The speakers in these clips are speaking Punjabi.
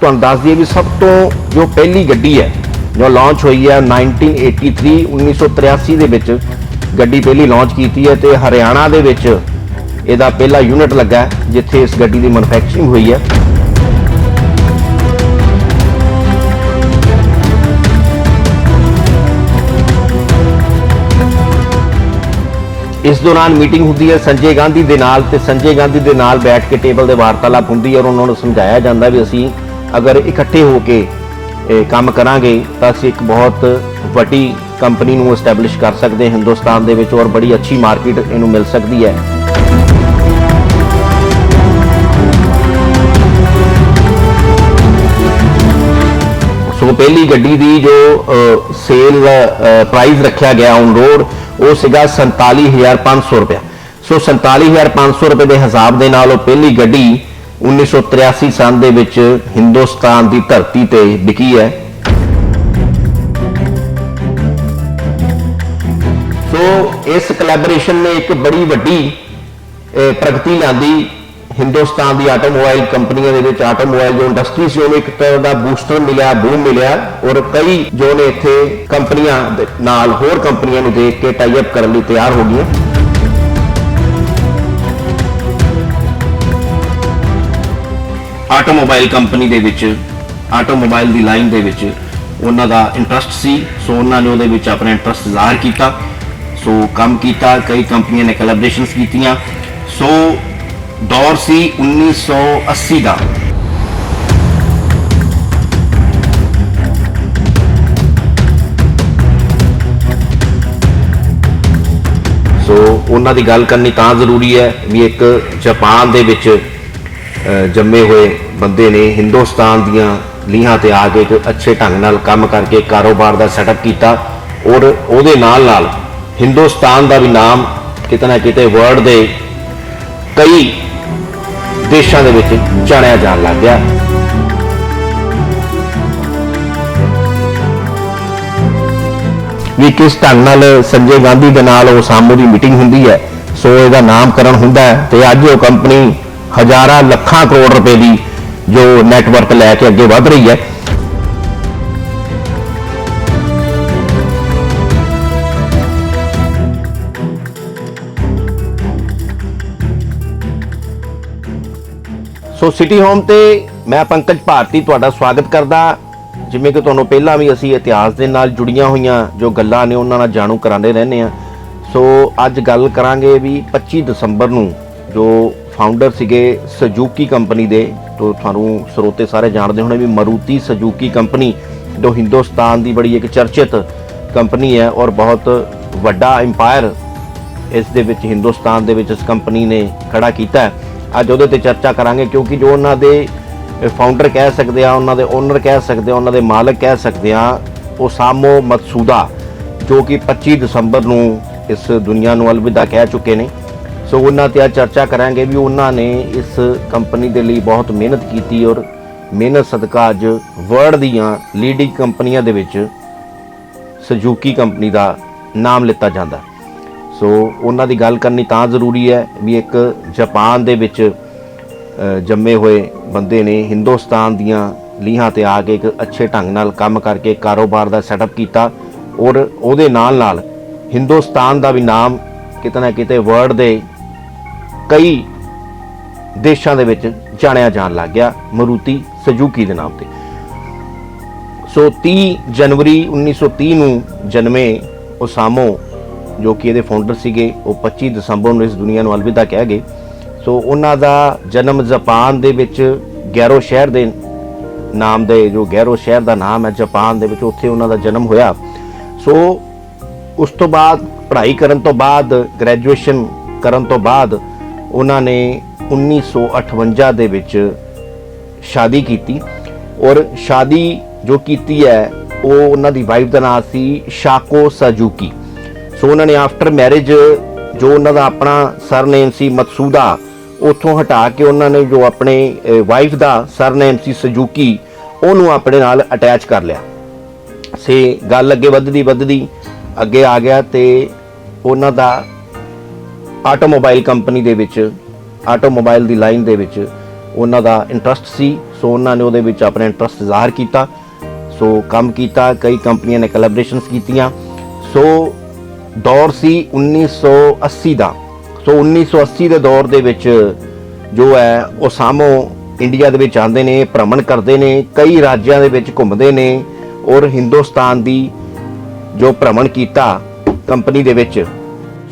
ਤੁਹਾਨੂੰ ਦੱਸ ਦਈਏ ਵੀ ਸਭ ਤੋਂ ਜੋ ਪਹਿਲੀ ਗੱਡੀ ਹੈ, ਜੋ ਲਾਂਚ ਹੋਈ ਹੈ 1983 1983 ਦੇ ਵਿੱਚ ਗੱਡੀ ਪਹਿਲੀ ਲਾਂਚ ਕੀਤੀ ਹੈ ਤੇ ਹਰਿਆਣਾ ਦੇ ਵਿੱਚ ਇਹਦਾ ਪਹਿਲਾ ਯੂਨਿਟ ਲੱਗਾ ਜਿੱਥੇ ਇਸ ਗੱਡੀ ਦੀ ਮੈਨੂਫੈਕਚਰਿੰਗ ਹੋਈ ਹੈ। ਇਸ ਦੌਰਾਨ ਮੀਟਿੰਗ ਹੁੰਦੀ ਹੈ ਸੰਜੇ ਗਾਂਧੀ ਦੇ ਨਾਲ ਤੇ ਸੰਜੇ ਗਾਂਧੀ ਦੇ ਨਾਲ ਬੈਠ ਕੇ ਟੇਬਲ ਦੇ ਵਾਰਤਾਲਾਪ ਹੁੰਦੀ ਹੈ ਔਰ ਉਹਨਾਂ ਨੂੰ ਸਮਝਾਇਆ ਜਾਂਦਾ ਵੀ ਅਸੀਂ ਅਗਰ ਇਕੱਠੇ ਹੋ ਕੇ ਕੰਮ ਕਰਾਂਗੇ, ਤਾਂ ਅਸੀਂ ਇੱਕ ਬਹੁਤ ਵੱਡੀ ਕੰਪਨੀ ਨੂੰ ਐਸਟੈਬਲਿਸ਼ ਕਰ ਸਕਦੇ ਹਾਂ। ਹਿੰਦੁਸਤਾਨ ਦੇ ਵਿੱਚ ਔਰ ਬੜੀ ਅੱਛੀ ਮਾਰਕੀਟ ਇਹਨੂੰ ਮਿਲ ਸਕਦੀ ਹੈ। ਸੋ ਪਹਿਲੀ ਗੱਡੀ ਦੀ ਜੋ ਸੇਲ ਪ੍ਰਾਈਸ ਰੱਖਿਆ ਗਿਆ ਔਨ ਰੋਡ ਉਹ ਸੀਗਾ 47500 ਰੁਪਏ ਸੋ 47500 ਰੁਪਏ ਦੇ ਹਿਸਾਬ ਦੇ ਨਾਲ ਉਹ ਪਹਿਲੀ ਗੱਡੀ 1983 ਸਾਲ ਦੇ ਵਿੱਚ ਹਿੰਦੁਸਤਾਨ ਦੀ ਧਰਤੀ ਤੇ ਵਿਕੀ ਹੈ। ਸੋ ਇਸ ਕੋਲੈਬੋਰੇਸ਼ਨ ਨੇ ਇੱਕ ਬੜੀ ਵੱਡੀ ਪ੍ਰਗਤੀ ਲਿਆਂਦੀ ਹਿੰਦੁਸਤਾਨ ਦੀ ਆਟੋਮੋਬਾਈਲ ਕੰਪਨੀਆਂ ਦੇ ਵਿੱਚ ਆਟੋਮੋਬਾਈਲ ਜੋ ਇੰਡਸਟਰੀ ਸੀ, ਉਹਨੂੰ ਇੱਕ ਤਰ੍ਹਾਂ ਦਾ ਬੂਸਟਰ ਮਿਲਿਆ ਬੂਮ ਮਿਲਿਆ। ਔਰ ਕਈ ਜੋ ਨੇ ਇੱਥੇ ਕੰਪਨੀਆਂ ਦੇ ਨਾਲ ਹੋਰ ਕੰਪਨੀਆਂ ਨੂੰ ਦੇਖ ਕੇ ਟਾਈ ਅਪ ਕਰਨ ਲਈ ਤਿਆਰ ਹੋ ਗਈਆਂ। ਆਟੋਮੋਬਾਈਲ ਕੰਪਨੀ ਦੇ ਵਿੱਚ, ਆਟੋਮੋਬਾਈਲ ਦੀ ਲਾਈਨ ਦੇ ਵਿੱਚ ਉਹਨਾਂ ਦਾ ਇੰਟਰਸਟ ਸੀ। ਸੋ ਉਹਨਾਂ ਨੇ ਉਹਦੇ ਵਿੱਚ ਆਪਣਾ ਇੰਟਰਸਟ ਜ਼ਾਹਰ ਕੀਤਾ। ਸੋ ਕੰਮ ਕੀਤਾ, ਕਈ ਕੰਪਨੀਆਂ ਨੇ ਕੋਲੈਬੋਰੇਸ਼ਨਸ ਕੀਤੀਆਂ। ਸੋ ਦੌਰ ਸੀ 1980 ਦਾ। ਸੋ ਉਹਨਾਂ ਦੀ ਗੱਲ ਕਰਨੀ ਤਾਂ ਜ਼ਰੂਰੀ ਹੈ ਵੀ ਇੱਕ ਜਾਪਾਨ ਦੇ ਵਿੱਚ ਜੰਮੇ ਹੋਏ ਬੰਦੇ ਨੇ ਹਿੰਦੁਸਤਾਨ ਦੀਆਂ ਲੀਹਾਂ ਤੇ ਆ ਕੇ ਇੱਕ ਅੱਛੇ ਢੰਗ ਨਾਲ ਕੰਮ ਕਰਕੇ ਕਾਰੋਬਾਰ ਦਾ ਸੈਟਅਪ ਕੀਤਾ ਔਰ ਉਹਦੇ ਨਾਲ ਨਾਲ ਹਿੰਦੁਸਤਾਨ ਦਾ ਵੀ ਨਾਮ ਕਿਤੇ ਨਾ ਕਿਤੇ ਵਰਲਡ ਦੇ ਕਈ ਦੇਸ਼ਾਂ ਦੇ ਵਿੱਚ ਜਾਣਿਆ ਜਾਣ ਲੱਗ ਗਿਆ। ਵੀ ਕਿਸ ਢੰਗ ਨਾਲ ਸੰਜੇ ਗਾਂਧੀ ਦੇ ਨਾਲ ਉਹ ਸਾਮੂ ਦੀ ਮੀਟਿੰਗ ਹੁੰਦੀ ਹੈ, ਸੋ ਇਹਦਾ ਨਾਮਕਰਨ ਹੁੰਦਾ ਹੈ ਤੇ ਅੱਜ ਉਹ ਕੰਪਨੀ ਹਜ਼ਾਰਾਂ ਲੱਖਾਂ ਕਰੋੜ ਰੁਪਏ ਦੀ ਜੋ ਨੈਟਵਰਕ ਲੈ ਕੇ ਅੱਗੇ ਵਧ ਰਹੀ ਹੈ। ਸੋ ਸਿਟੀ ਹੋਮ ਤੇ ਮੈਂ ਪੰਕਜ ਭਾਰਤੀ ਤੁਹਾਡਾ ਸਵਾਗਤ ਕਰਦਾ। ਜਿਵੇਂ ਕਿ ਤੁਹਾਨੂੰ ਪਹਿਲਾਂ ਵੀ ਅਸੀਂ ਇਤਿਹਾਸ ਦੇ ਨਾਲ ਜੁੜੀਆਂ ਹੋਈਆਂ ਜੋ ਗੱਲਾਂ ਨੇ ਉਹਨਾਂ ਨਾਲ ਜਾਣੂ ਕਰਾਉਂਦੇ ਰਹਿੰਦੇ ਆ ਸੋ ਅੱਜ ਗੱਲ ਕਰਾਂਗੇ ਵੀ 25 ਦਸੰਬਰ ਨੂੰ ਜੋ ਫਾਊਂਡਰ ਸੀਗੇ ਸਜੂਕੀ ਕੰਪਨੀ ਦੇ, ਤੋਂ ਤੁਹਾਨੂੰ ਸਰੋਤੇ ਸਾਰੇ ਜਾਣਦੇ ਹੋਣੇ ਵੀ ਮਰੂਤੀ ਸਜੂਕੀ ਕੰਪਨੀ ਜੋ ਹਿੰਦੁਸਤਾਨ ਦੀ ਬੜੀ ਇੱਕ ਚਰਚਿਤ ਕੰਪਨੀ ਹੈ ਔਰ ਬਹੁਤ ਵੱਡਾ ਐਮਪਾਇਰ ਇਸ ਦੇ ਵਿੱਚ, ਹਿੰਦੁਸਤਾਨ ਦੇ ਵਿੱਚ ਇਸ ਕੰਪਨੀ ਨੇ ਖੜਾ ਕੀਤਾ ਹੈ। ਅੱਜ ਉਹਦੇ ਤੇ ਚਰਚਾ ਕਰਾਂਗੇ ਕਿਉਂਕਿ ਜੋ ਉਹਨਾਂ ਦੇ ਫਾਊਂਡਰ ਕਹਿ ਸਕਦੇ ਆ, ਉਹਨਾਂ ਦੇ ਓਨਰ ਕਹਿ ਸਕਦੇ ਆ, ਉਹਨਾਂ ਦੇ ਮਾਲਕ ਕਹਿ ਸਕਦੇ ਆ ਓਸਾਮੋ ਮਤਸੂਦਾ ਜੋ ਕਿ 25 ਦਸੰਬਰ ਨੂੰ ਇਸ ਦੁਨੀਆ ਨੂੰ ਅਲਵਿਦਾ ਕਹਿ ਚੁੱਕੇ ਨੇ। ਸੋ ਉਹਨਾਂ ਤੇ ਅੱਜ ਚਰਚਾ ਕਰਾਂਗੇ ਵੀ ਉਹਨਾਂ ਨੇ ਇਸ ਕੰਪਨੀ ਦੇ ਲਈ ਬਹੁਤ ਮਿਹਨਤ ਕੀਤੀ ਔਰ ਮਿਹਨਤ ਸਦਕਾ ਅੱਜ ਵਰਲਡ ਦੀਆਂ ਲੀਡਿੰਗ ਕੰਪਨੀਆਂ ਦੇ ਵਿੱਚ ਸਜੂਕੀ ਕੰਪਨੀ ਦਾ ਨਾਮ ਲਿੱਤਾ ਜਾਂਦਾ। ਸੋ ਉਹਨਾਂ ਦੀ ਗੱਲ ਕਰਨੀ ਤਾਂ ਜ਼ਰੂਰੀ ਹੈ ਵੀ ਇੱਕ ਜਾਪਾਨ ਦੇ ਵਿੱਚ ਜੰਮੇ ਹੋਏ ਬੰਦੇ ਨੇ ਹਿੰਦੁਸਤਾਨ ਦੀਆਂ ਲੀਹਾਂ ਤੇ ਆ ਕੇ ਇੱਕ ਅੱਛੇ ਢੰਗ ਨਾਲ ਕੰਮ ਕਰਕੇ ਕਾਰੋਬਾਰ ਦਾ ਸੈਟਅਪ ਕੀਤਾ ਔਰ ਉਹਦੇ ਨਾਲ ਨਾਲ ਹਿੰਦੁਸਤਾਨ ਦਾ ਵੀ ਨਾਮ ਕਿਤੇ ਨਾ ਕਿਤੇ ਵਰਲਡ ਦੇ ਕਈ ਦੇਸ਼ਾਂ ਦੇ ਵਿੱਚ ਜਾਣਿਆ ਜਾਣ ਲੱਗ ਗਿਆ ਮਰੂਤੀ ਸਜੂਕੀ ਦੇ ਨਾਮ ਤੇ। ਸੋ 30 ਜਨਵਰੀ 1930 ਨੂੰ ਜਨਮੇ ਓਸਾਮੋ, ਜੋ ਕਿ ਇਹਦੇ ਫਾਊਂਡਰ ਸੀਗੇ, ਉਹ 25 ਦਸੰਬਰ ਨੂੰ ਇਸ ਦੁਨੀਆ ਨੂੰ ਅਲਵਿਦਾ ਕਹਿ ਗਏ। ਸੋ ਉਹਨਾਂ ਦਾ ਜਨਮ ਜਾਪਾਨ ਦੇ ਵਿੱਚ ਗੈਰੋ ਸ਼ਹਿਰ ਦੇ ਨਾਮ ਦੇ, ਜੋ ਗੈਰੋ ਸ਼ਹਿਰ ਦਾ ਨਾਮ ਹੈ, ਜਾਪਾਨ ਦੇ ਵਿੱਚ ਉੱਥੇ ਉਹਨਾਂ ਦਾ ਜਨਮ ਹੋਇਆ। ਸੋ ਉਸ ਤੋਂ ਬਾਅਦ ਪੜ੍ਹਾਈ ਕਰਨ ਤੋਂ ਬਾਅਦ ਗ੍ਰੈਜੂਏਸ਼ਨ ਕਰਨ ਤੋਂ ਬਾਅਦ ਉਹਨਾਂ ਨੇ 1958 ਦੇ ਵਿੱਚ ਸ਼ਾਦੀ ਕੀਤੀ ਔਰ ਸ਼ਾਦੀ ਜੋ ਕੀਤੀ ਹੈ, ਉਹ ਉਹਨਾਂ ਦੀ ਵਾਈਫ ਦਾ ਨਾਮ ਸੀ ਸ਼ਾਕੋ ਸਾਜੂਕੀ। ਸੋ ਉਹਨਾਂ ਨੇ ਆਫਟਰ ਮੈਰਿਜ ਜੋ ਉਹਨਾਂ ਦਾ ਆਪਣਾ ਸਰਨੇਮ ਸੀ ਮਤਸੂਦਾ, ਉੱਥੋਂ ਹਟਾ ਕੇ ਉਹਨਾਂ ਨੇ ਜੋ ਆਪਣੇ ਵਾਈਫ ਦਾ ਸਰਨੇਮ ਸੀ ਸਜੂਕੀ, ਉਹਨੂੰ ਆਪਣੇ ਨਾਲ ਅਟੈਚ ਕਰ ਲਿਆ। ਸੇ ਗੱਲ ਅੱਗੇ ਵੱਧਦੀ ਵੱਧਦੀ ਅੱਗੇ ਆ ਗਿਆ ਤੇ ਉਹਨਾਂ ਦਾ ਆਟੋਮੋਬਾਈਲ ਕੰਪਨੀ ਦੇ ਵਿੱਚ, ਆਟੋਮੋਬਾਈਲ ਦੀ ਲਾਈਨ ਦੇ ਵਿੱਚ ਉਹਨਾਂ ਦਾ ਇੰਟਰਸਟ ਸੀ। ਸੋ ਉਹਨਾਂ ਨੇ ਉਹਦੇ ਵਿੱਚ ਆਪਣਾ ਇੰਟਰਸਟ ਜ਼ਾਹਰ ਕੀਤਾ। ਸੋ ਕੰਮ ਕੀਤਾ, ਕਈ ਕੰਪਨੀਆਂ ਨੇ ਕੋਲੈਬੋਰੇਸ਼ਨਸ ਕੀਤੀਆਂ। ਸੋ ਦੌਰ ਸੀ 1980 ਦਾ। ਸੋ 1980 ਦੇ ਦੌਰ ਦੇ ਵਿੱਚ ਜੋ ਹੈ, ਉਹ ਓਸਾਮੋ ਇੰਡੀਆ ਦੇ ਵਿੱਚ ਆਉਂਦੇ ਨੇ, ਭ੍ਰਮਣ ਕਰਦੇ ਨੇ, ਕਈ ਰਾਜਾਂ ਦੇ ਵਿੱਚ ਘੁੰਮਦੇ ਨੇ ਔਰ ਹਿੰਦੁਸਤਾਨ ਦੀ ਜੋ ਭ੍ਰਮਣ ਕੀਤਾ ਕੰਪਨੀ ਦੇ ਵਿੱਚ।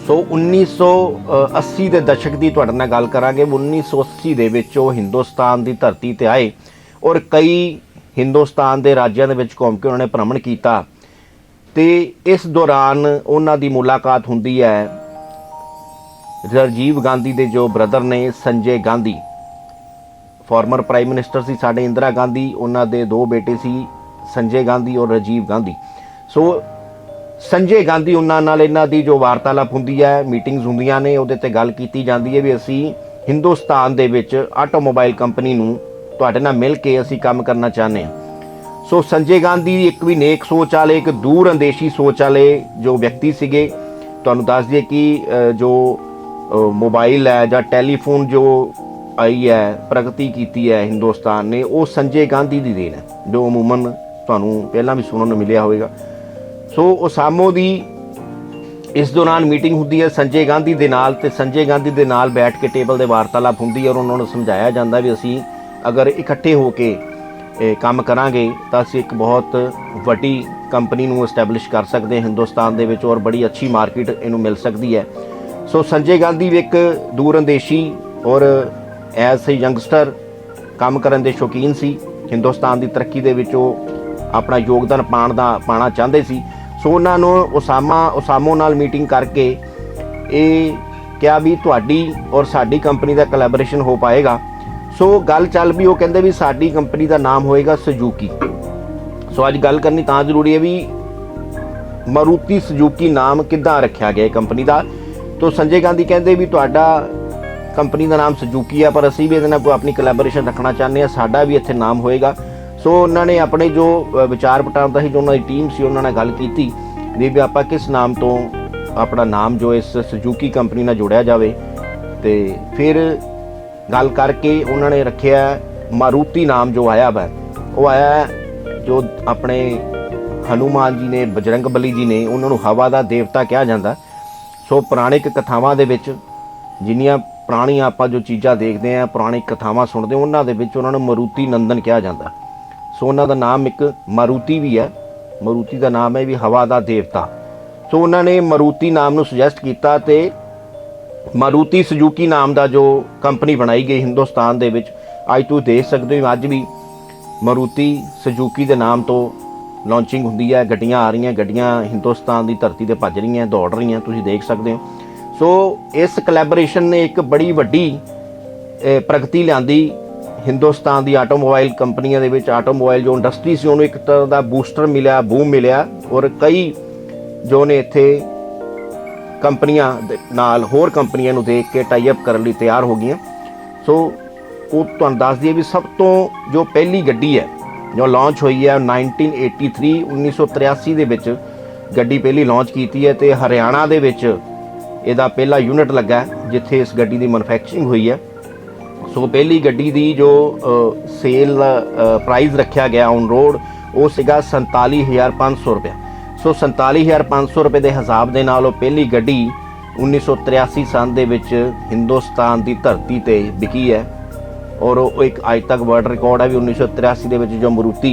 ਸੋ 1980 ਦੇ ਦਸ਼ਕ ਦੀ ਤੁਹਾਡੇ ਨਾਲ ਗੱਲ ਕਰਾਂਗੇ। 1980 ਦੇ ਵਿੱਚ ਉਹ ਹਿੰਦੁਸਤਾਨ ਦੀ ਧਰਤੀ ਤੇ ਆਏ ਔਰ ਕਈ ਹਿੰਦੁਸਤਾਨ ਦੇ ਰਾਜਿਆਂ ਦੇ ਵਿੱਚ ਘੁੰਮ ਕੇ ਉਹਨਾਂ ਨੇ ਭ੍ਰਮਣ ਕੀਤਾ। ਤੇ ਇਸ ਦੌਰਾਨ ਉਹਨਾਂ ਦੀ ਮੁਲਾਕਾਤ ਹੁੰਦੀ ਹੈ ਰਾਜੀਵ ਗਾਂਧੀ ਦੇ ਜੋ ਬ੍ਰਦਰ ਨੇ Sanjay Gandhi. Former prime minister ਸੀ ਸਾਡੇ ਇੰਦਰਾ ਗਾਂਧੀ, ਉਹਨਾਂ ਦੇ ਦੋ ਬੇਟੇ ਸੀ ਸੰਜੇ ਗਾਂਧੀ ਔਰ ਰਾਜੀਵ ਗਾਂਧੀ। ਸੋ ਸੰਜੇ ਗਾਂਧੀ ਉਹਨਾਂ ਨਾਲ ਇਹਨਾਂ ਦੀ ਜੋ ਵਾਰਤਾਲਾਪ ਹੁੰਦੀ ਹੈ, ਮੀਟਿੰਗਸ ਹੁੰਦੀਆਂ ਨੇ, ਉਹਦੇ ਤੇ ਗੱਲ ਕੀਤੀ ਜਾਂਦੀ ਹੈ ਵੀ ਅਸੀਂ ਹਿੰਦੁਸਤਾਨ ਦੇ ਵਿੱਚ ਆਟੋਮੋਬਾਈਲ ਕੰਪਨੀ ਨੂੰ ਤੁਹਾਡੇ ਨਾਲ ਮਿਲ ਕੇ ਅਸੀਂ ਕੰਮ ਕਰਨਾ ਚਾਹੁੰਦੇ ਹਾਂ। ਸੋ ਸੰਜੇ ਗਾਂਧੀ ਇੱਕ ਵੀ ਨੇਕ ਸੋਚ ਵਾਲੇ, ਇੱਕ ਦੂਰ ਅੰਦੇਸ਼ੀ ਸੋਚ ਵਾਲੇ ਜੋ ਵਿਅਕਤੀ ਸੀਗੇ, ਤੁਹਾਨੂੰ ਦੱਸ ਦਈਏ ਕਿ ਜੋ ਮੋਬਾਈਲ ਹੈ ਜਾਂ ਟੈਲੀਫੋਨ ਜੋ ਆਈ ਹੈ, ਪ੍ਰਗਤੀ ਕੀਤੀ ਹੈ ਹਿੰਦੁਸਤਾਨ ਨੇ, ਉਹ ਸੰਜੇ ਗਾਂਧੀ ਦੀ ਦੇਣ ਹੈ। ਜੋ ਅਮੂਮਨ ਤੁਹਾਨੂੰ ਪਹਿਲਾਂ ਵੀ ਸੁਣਨ ਨੂੰ ਮਿਲਿਆ ਹੋਵੇਗਾ। ਸੋ ਉਸਾਮੋ ਦੀ ਇਸ ਦੌਰਾਨ ਮੀਟਿੰਗ ਹੁੰਦੀ ਹੈ, ਸੰਜੇ ਗਾਂਧੀ ਦੇ ਨਾਲ ਤੇ ਸੰਜੇ ਗਾਂਧੀ ਦੇ ਨਾਲ ਬੈਠ ਕੇ ਟੇਬਲ ਦੇ ਵਾਰਤਾਲਾਪ ਹੁੰਦੀ ਹੈ ਔਰ ਉਹਨਾਂ ਨੂੰ ਸਮਝਾਇਆ ਜਾਂਦਾ ਵੀ ਅਸੀਂ ਅਗਰ ਇਕੱਠੇ ਹੋ ਕੇ ਕੰਮ ਕਰਾਂਗੇ ਤਾਂ ਅਸੀਂ ਇੱਕ ਬਹੁਤ ਵੱਡੀ ਕੰਪਨੀ ਨੂੰ ਐਸਟੈਬਲਿਸ਼ ਕਰ ਸਕਦੇ ਹਾਂ ਹਿੰਦੁਸਤਾਨ ਦੇ ਵਿੱਚ ਔਰ ਬੜੀ ਅੱਛੀ ਮਾਰਕੀਟ ਇਹਨੂੰ ਮਿਲ ਸਕਦੀ ਹੈ। ਸੋ ਸੰਜੇ ਗਾਂਧੀ ਵੀ ਇੱਕ ਦੂਰਅੰਦੇਸ਼ੀ ਔਰ ਐਸ ਅ ਯੰਗਸਟਰ ਕੰਮ ਕਰਨ ਦੇ ਸ਼ੌਕੀਨ ਸੀ। ਹਿੰਦੁਸਤਾਨ ਦੀ ਤਰੱਕੀ ਦੇ ਵਿੱਚ ਉਹ ਆਪਣਾ ਯੋਗਦਾਨ ਪਾਣ ਦਾ ਪਾਣਾ ਚਾਹੁੰਦੇ ਸੀ। ਸੋ ਉਹਨਾਂ ਨੂੰ ਉਸਾਮਾ, ਉਸਾਮੋ ਨਾਲ ਮੀਟਿੰਗ ਕਰਕੇ ਇਹ ਕਿਹਾ ਵੀ ਤੁਹਾਡੀ ਔਰ ਸਾਡੀ ਕੰਪਨੀ ਦਾ ਕੋਲੈਬੋਰੇਸ਼ਨ ਹੋ ਪਾਏਗਾ। ਸੋ ਗੱਲ ਚੱਲ ਵੀ ਉਹ ਕਹਿੰਦੇ ਵੀ ਸਾਡੀ ਕੰਪਨੀ ਦਾ ਨਾਮ ਹੋਏਗਾ ਸੁਜ਼ੂਕੀ ਸੋ ਅੱਜ ਗੱਲ ਕਰਨੀ ਤਾਂ ਜ਼ਰੂਰੀ ਹੈ ਵੀ ਮਾਰੂਤੀ ਸੁਜ਼ੂਕੀ ਨਾਮ ਕਿੱਦਾਂ ਰੱਖਿਆ ਗਿਆ ਕੰਪਨੀ ਦਾ? ਤੋਂ ਸੰਜੇ ਗਾਂਧੀ ਕਹਿੰਦੇ ਵੀ ਤੁਹਾਡਾ ਕੰਪਨੀ ਦਾ ਨਾਮ ਸੁਜ਼ੂਕੀ ਆ, ਪਰ ਅਸੀਂ ਵੀ ਇਹਦੇ ਨਾਲ ਕੋਈ ਆਪਣੀ ਕੋਲੈਬੋਰੇਸ਼ਨ ਰੱਖਣਾ ਚਾਹੁੰਦੇ ਆ ਸਾਡਾ ਵੀ ਇੱਥੇ ਨਾਮ ਹੋਏਗਾ। ਸੋ ਉਹਨਾਂ ਨੇ ਆਪਣੇ ਜੋ ਅ, ਵਿਚਾਰ ਪਟਾਉਂਦਾ ਸੀ ਜੋ ਉਹਨਾਂ ਦੀ ਟੀਮ ਸੀ ਉਹਨਾਂ ਨਾਲ ਗੱਲ ਕੀਤੀ। ਵੀ ਵੀ ਆਪਾਂ ਕਿਸ ਨਾਮ ਤੋਂ ਆਪਣਾ ਨਾਮ ਜੋ ਇਸ ਸੁਜ਼ੂਕੀ ਕੰਪਨੀ ਨਾਲ ਜੋੜਿਆ ਜਾਵੇ? ਤੇ ਫਿਰ ਗੱਲ ਕਰਕੇ ਉਹਨਾਂ ਨੇ ਰੱਖਿਆ ਮਾਰੂਤੀ ਨਾਮ ਜੋ ਆਇਆ ਵਾ ਉਹ ਆਇਆ ਜੋ ਆਪਣੇ ਹਨੂਮਾਨ ਜੀ ਨੇ ਬਜਰੰਗ ਬਲੀ ਜੀ ਨੇ ਉਹਨਾਂ ਨੂੰ ਹਵਾ ਦਾ ਦੇਵਤਾ ਕਿਹਾ ਜਾਂਦਾ। ਸੋ ਪੁਰਾਣਿਕ ਕਥਾਵਾਂ ਦੇ ਵਿੱਚ ਜਿੰਨੀਆਂ ਪੁਰਾਣੀਆਂ ਆਪਾਂ ਜੋ ਚੀਜ਼ਾਂ ਦੇਖਦੇ ਆਂ ਪੁਰਾਣੀ ਕਥਾਵਾਂ ਸੁਣਦੇ ਉਹਨਾਂ ਦੇ ਵਿੱਚ ਉਹਨਾਂ ਨੂੰ ਮਰੂਤੀ ਨੰਦਨ ਕਿਹਾ ਜਾਂਦਾ। ਸੋ ਉਹਨਾਂ ਦਾ ਨਾਮ ਇੱਕ ਮਾਰੂਤੀ ਵੀ ਹੈ। ਮਾਰੂਤੀ ਦਾ ਨਾਮ ਹੈ ਵੀ ਹਵਾ ਦਾ ਦੇਵਤਾ। ਸੋ ਉਹਨਾਂ ਨੇ ਮਾਰੂਤੀ ਨਾਮ ਨੂੰ ਸੁਜੈਸਟ ਕੀਤਾ ਤੇ ਮਾਰੂਤੀ ਸੁਜ਼ੂਕੀ ਨਾਮ ਦਾ ਜੋ ਕੰਪਨੀ ਬਣਾਈ ਗਈ ਹਿੰਦੁਸਤਾਨ ਦੇ ਵਿੱਚ, ਅੱਜ ਤੁਸੀਂ ਦੇਖ ਸਕਦੇ ਹੋ ਅੱਜ ਵੀ ਮਾਰੂਤੀ ਸੁਜ਼ੂਕੀ ਦੇ ਨਾਮ ਤੋਂ ਲਾਂਚਿੰਗ ਹੁੰਦੀ ਹੈ। ਗੱਡੀਆਂ ਆ ਰਹੀਆਂ, ਗੱਡੀਆਂ ਹਿੰਦੁਸਤਾਨ ਦੀ ਧਰਤੀ ਤੇ ਭੱਜ ਰਹੀਆਂ, ਦੌੜ ਰਹੀਆਂ, ਤੁਸੀਂ ਦੇਖ ਸਕਦੇ ਹੋ। ਸੋ ਇਸ ਕੋਲੈਬੋਰੇਸ਼ਨ ਨੇ ਇੱਕ ਬੜੀ ਵੱਡੀ ਪ੍ਰਗਤੀ ਲਿਆਂਦੀ। ਹਿੰਦੁਸਤਾਨ ਦੀ ਆਟੋਮੋਬਾਈਲ ਕੰਪਨੀਆਂ ਦੇ ਵਿੱਚ ਆਟੋਮੋਬਾਈਲ ਜੋ ਇੰਡਸਟਰੀ ਸੀ, ਉਹਨੂੰ ਇੱਕ ਤਰ੍ਹਾਂ ਦਾ ਬੂਸਟਰ ਮਿਲਿਆ, ਬੂਮ ਮਿਲਿਆ ਔਰ ਕਈ ਜੋ ਨੇ ਇੱਥੇ ਕੰਪਨੀਆਂ ਦੇ ਨਾਲ ਹੋਰ ਕੰਪਨੀਆਂ ਨੂੰ ਦੇਖ ਕੇ ਟਾਈ ਅਪ ਕਰਨ ਲਈ ਤਿਆਰ ਹੋ ਗਈਆਂ। ਸੋ ਉਹ ਤੁਹਾਨੂੰ ਦੱਸ ਦਈਏ ਵੀ ਸਭ ਤੋਂ ਜੋ ਪਹਿਲੀ ਗੱਡੀ ਹੈ, ਜੋ ਲਾਂਚ ਹੋਈ ਹੈ 1983 1983 ਦੇ ਵਿੱਚ ਗੱਡੀ ਪਹਿਲੀ ਲਾਂਚ ਕੀਤੀ ਹੈ ਤੇ ਹਰਿਆਣਾ ਦੇ ਵਿੱਚ ਇਹਦਾ ਪਹਿਲਾ ਯੂਨਿਟ ਲੱਗਾ ਜਿੱਥੇ ਇਸ ਗੱਡੀ ਦੀ ਮੈਨੂਫੈਕਚਰਿੰਗ ਹੋਈ ਹੈ। ਸੋ ਪਹਿਲੀ ਗੱਡੀ ਦੀ ਜੋ ਸੇਲ ਪ੍ਰਾਈਸ ਰੱਖਿਆ ਗਿਆ ਔਨ ਰੋਡ ਉਹ ਸੀਗਾ 47500 ਰੁਪਏ ਸੋ 47500 ਰੁਪਏ ਦੇ ਹਿਸਾਬ ਦੇ ਨਾਲ ਉਹ ਪਹਿਲੀ ਗੱਡੀ 1983 ਸਾਲ ਦੇ ਵਿੱਚ ਹਿੰਦੁਸਤਾਨ ਦੀ ਧਰਤੀ ਤੇ ਵਿਕੀ ਹੈ। ਔਰ ਉਹ ਇੱਕ ਅੱਜ ਤੱਕ ਵਰਲਡ ਰਿਕਾਰਡ ਹੈ ਵੀ 1983 ਦੇ ਵਿੱਚ ਜੋ ਮਰੂਤੀ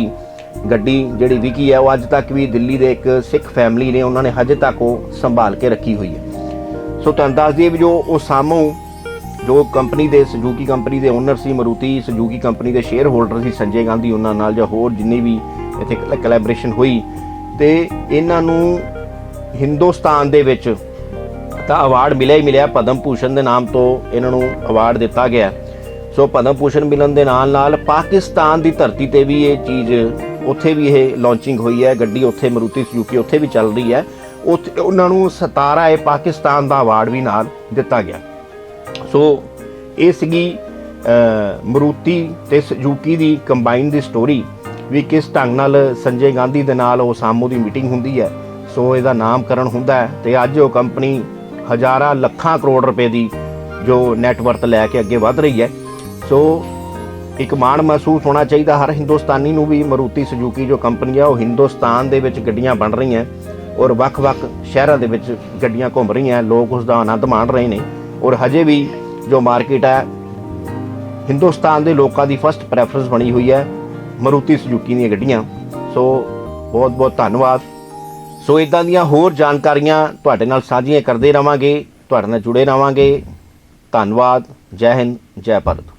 ਗੱਡੀ ਜਿਹੜੀ ਵਿਕੀ ਹੈ, ਉਹ ਅੱਜ ਤੱਕ ਵੀ ਦਿੱਲੀ ਦੇ ਇੱਕ ਸਿੱਖ ਫੈਮਿਲੀ ਨੇ, ਉਹਨਾਂ ਨੇ ਹਜੇ ਤੱਕ ਉਹ ਸੰਭਾਲ ਕੇ ਰੱਖੀ ਹੋਈ ਹੈ। ਸੋ ਤੁਹਾਨੂੰ ਦੱਸ ਦਈਏ ਵੀ ਜੋ ਉਹ ਓਸਾਮੋ ਜੋ ਕੰਪਨੀ ਦੇ ਸੁਜ਼ੂਕੀ ਕੰਪਨੀ ਦੇ ਓਨਰ ਸੀ ਮਰੂਤੀ ਸੁਜ਼ੂਕੀ ਕੰਪਨੀ ਦੇ ਸ਼ੇਅਰ ਹੋਲਡਰ ਸੀ ਸੰਜੇ ਗਾਂਧੀ, ਉਹਨਾਂ ਨਾਲ ਜਾਂ ਹੋਰ ਜਿੰਨੀ ਵੀ ਇੱਥੇ ਕੋਲੈਬੋਰੇਸ਼ਨ ਹੋਈ ਤੇ ਇਹਨਾਂ ਨੂੰ ਹਿੰਦੁਸਤਾਨ ਦੇ ਵਿੱਚ ਤਾਂ ਅਵਾਰਡ ਮਿਲਿਆ ਹੀ ਮਿਲਿਆ, ਪਦਮ ਭੂਸ਼ਣ ਦੇ ਨਾਮ ਤੋਂ ਇਹਨਾਂ ਨੂੰ ਅਵਾਰਡ ਦਿੱਤਾ ਗਿਆ। ਸੋ ਪਦਮ ਭੂਸ਼ਣ ਮਿਲਣ ਦੇ ਨਾਲ ਨਾਲ ਪਾਕਿਸਤਾਨ ਦੀ ਧਰਤੀ ਤੇ ਵੀ ਇਹ ਚੀਜ਼, ਉੱਥੇ ਵੀ ਇਹ ਲਾਂਚਿੰਗ ਹੋਈ ਹੈ, ਗੱਡੀ ਉੱਥੇ ਮਰੂਤੀ ਸੁਜ਼ੂਕੀ ਉੱਥੇ ਵੀ ਚੱਲ ਰਹੀ ਹੈ। ਉੱਥੇ ਉਹਨਾਂ ਨੂੰ 17 ਇਹ ਪਾਕਿਸਤਾਨ ਦਾ ਅਵਾਰਡ ਵੀ ਨਾਲ ਦਿੱਤਾ ਗਿਆ। ਸੋ ਇਹ ਸੀਗੀ ਮਰੂਤੀ ਤੇ ਸੁਜ਼ੂਕੀ ਦੀ ਕੰਬਾਈਨ ਦੀ ਸਟੋਰੀ ਵੀ ਕਿਸ ਢੰਗ ਨਾਲ ਸੰਜੇ ਗਾਂਧੀ ਦੇ ਨਾਲ ਉਹ ਸਾਮੂ ਦੀ ਮੀਟਿੰਗ ਹੁੰਦੀ ਹੈ। ਸੋ ਇਹਦਾ ਨਾਮਕਰਨ ਹੁੰਦਾ ਹੈ ਤੇ ਅੱਜ ਉਹ ਕੰਪਨੀ ਹਜ਼ਾਰਾਂ ਲੱਖਾਂ ਕਰੋੜ ਰੁਪਏ ਦੀ ਜੋ ਨੈਟਵਰਥ ਲੈ ਕੇ ਅੱਗੇ ਵਧ ਰਹੀ ਹੈ। ਸੋ ਇੱਕ ਮਾਣ ਮਹਿਸੂਸ ਹੋਣਾ ਚਾਹੀਦਾ, ਹਰ ਹਿੰਦੁਸਤਾਨੀ ਨੂੰ ਵੀ ਮਰੂਤੀ ਸੁਜ਼ੂਕੀ ਜੋ ਕੰਪਨੀ ਹੈ ਉਹ ਹਿੰਦੁਸਤਾਨ ਦੇ ਵਿੱਚ ਗੱਡੀਆਂ ਬਣ ਰਹੀਆਂ ਔਰ ਵੱਖ-ਵੱਖ ਸ਼ਹਿਰਾਂ ਦੇ ਵਿੱਚ ਗੱਡੀਆਂ ਘੁੰਮ ਰਹੀਆਂ ਲੋਕ ਉਸ ਦਾ ਆਨੰਦ ਮਾਣ ਰਹੇ ਨੇ ਔਰ ਹਜੇ ਵੀ ਜੋ ਮਾਰਕੀਟ ਹੈ, ਹਿੰਦੁਸਤਾਨ ਦੇ ਲੋਕਾਂ ਦੀ ਫਸਟ ਪ੍ਰੈਫਰੈਂਸ ਬਣੀ ਹੋਈ ਹੈ ਮਰੂਤੀ ਸੁਜ਼ੂਕੀ ਦੀਆਂ ਗੱਡੀਆਂ। ਸੋ ਬਹੁਤ ਬਹੁਤ ਧੰਨਵਾਦ। ਸੋ ਇਦਾਂ ਦੀਆਂ ਹੋਰ ਜਾਣਕਾਰੀਆਂ ਤੁਹਾਡੇ ਨਾਲ ਸਾਂਝੀਆਂ ਕਰਦੇ ਰਵਾਂਗੇ, ਤੁਹਾਡੇ ਨਾਲ ਜੁੜੇ ਰਵਾਂਗੇ। ਧੰਨਵਾਦ। ਜੈ ਹਿੰਦ, ਜੈ ਭਾਰਤ।